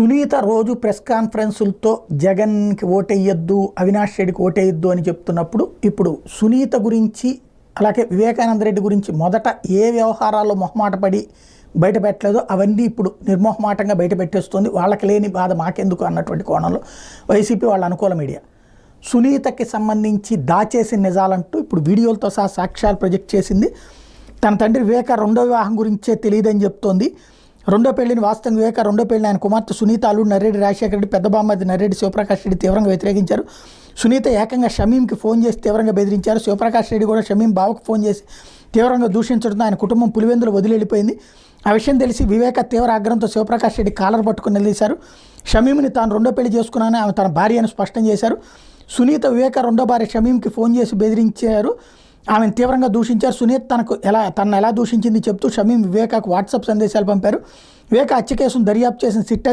సునీత రోజు ప్రెస్ కాన్ఫరెన్సులతో జగన్కి ఓటేయొద్దు అవినాష్ రెడ్డికి ఓటేయొద్దు అని చెప్తున్నప్పుడు ఇప్పుడు సునీత గురించి అలాగే వివేకానంద రెడ్డి గురించి మొదట ఏ వ్యవహారాల్లో మొహమాటపడి బయట పెట్టలేదో అవన్నీ ఇప్పుడు నిర్మోహమాటంగా బయట పెట్టేస్తుంది. వాళ్ళకి లేని బాధ మాకెందుకు అన్నటువంటి కోణంలో వైసీపీ వాళ్ళ అనుకూల మీడియా. సునీతకి సంబంధించి దాచేసిన నిజాలంటూ ఇప్పుడు వీడియోలతో సహా సాక్ష్యాలు ప్రొజెక్ట్ చేసింది. తన తండ్రి వివేక రెండో వివాహం గురించే తెలియదని చెప్తోంది. రెండో పెళ్ళిని వాస్తవం వివేక రెండో పెళ్ళిని ఆయన కుమార్తె సునీత అల్లుడు నరేడి రాజశేఖర రెడ్డి పెద్ద బామ్మది నరేడి శివప్రకాష్ రెడ్డి తీవ్రంగా వ్యతిరేకించారు. సునీత ఏకంగా షమీంకి ఫోన్ చేసి తీవ్రంగా బెదిరించారు. శివప్రకాష్ రెడ్డి కూడా షమీం బావకు ఫోన్ చేసి తీవ్రంగా దూషించడంతో ఆయన కుటుంబం పులివెందులు వదిలివేళ్ళిపోయింది ఆ విషయం తెలిసి వివేక తీవ్ర ఆగ్రహంతో శివప్రకాష్ రెడ్డి కాలర్ పట్టుకుని నిలదీశారు. షమీంని తాను రెండో పెళ్ళి చేసుకున్నానని ఆమె తన భార్య అని స్పష్టం చేశారు. సునీత వివేక రెండో భార్య షమీంకి ఫోన్ చేసి బెదిరించారు. ఆమెను తీవ్రంగా దూషించారు. సునీత్ తనకు ఎలా తనను ఎలా దూషించింది చెప్తూ షమీం వివేకాకు వాట్సాప్ సందేశాలు పంపారు. వివేక హత్య కేసును దర్యాప్తు చేసిన సిట్